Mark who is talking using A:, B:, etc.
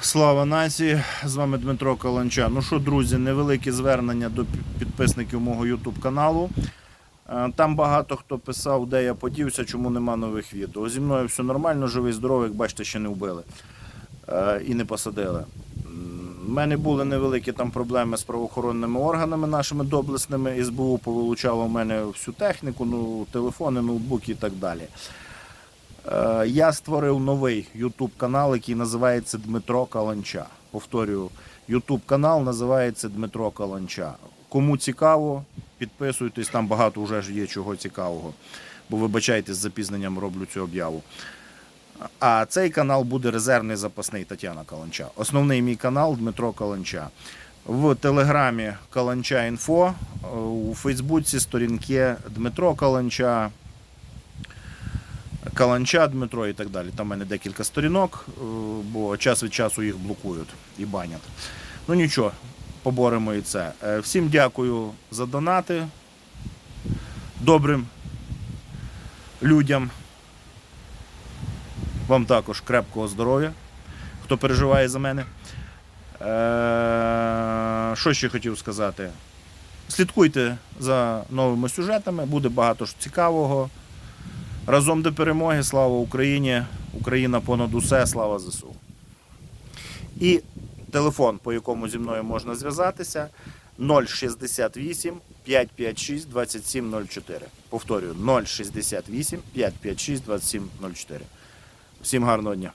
A: Слава нації! З вами Дмитро Каланча. Ну що, друзі, невелике звернення до підписників мого YouTube каналу. Е, Там багато хто писав, де я подівся, чому нема нових відео. Зі мною все нормально, живий, здоровий, як бачите, ще не вбили Е, і не посадили. У мене були невеликі там проблеми з правоохоронними органами нашими доблесними. СБУ повилучало в мене всю техніку, ну, телефони, ноутбуки і так далі. Е, Я створив новий YouTube канал, який називається Дмитро Каланча. Повторюю, YouTube канал називається Дмитро Каланча. Кому цікаво, підписуйтесь, там багато вже ж є чого цікавого. Бо вибачайте, з запізненням роблю цю об'яву. А цей канал буде резервний запасний Тетяна Каланча. Основний мій канал Дмитро Каланча. В Телеграмі Каланча Інфо, у Фейсбуці сторінки Дмитро Каланча, Каланча Дмитро і так далі. Там в мене декілька сторінок, е, бо час від часу їх блокують і банять. Ну нічого, поборемо і це. Е, Всім дякую за донати. Добрим людям. Вам також крепкого здоров'я, хто переживає за мене. Е, Що ще хотів сказати? Слідкуйте за новими сюжетами, буде багато ж цікавого. Разом до перемоги, слава Україні! Україна понад усе, слава ЗСУ. І телефон, по якому зі мною можна зв'язатися, 068 556 2704. Повторюю, 068 556 2704. Всім гарного дня.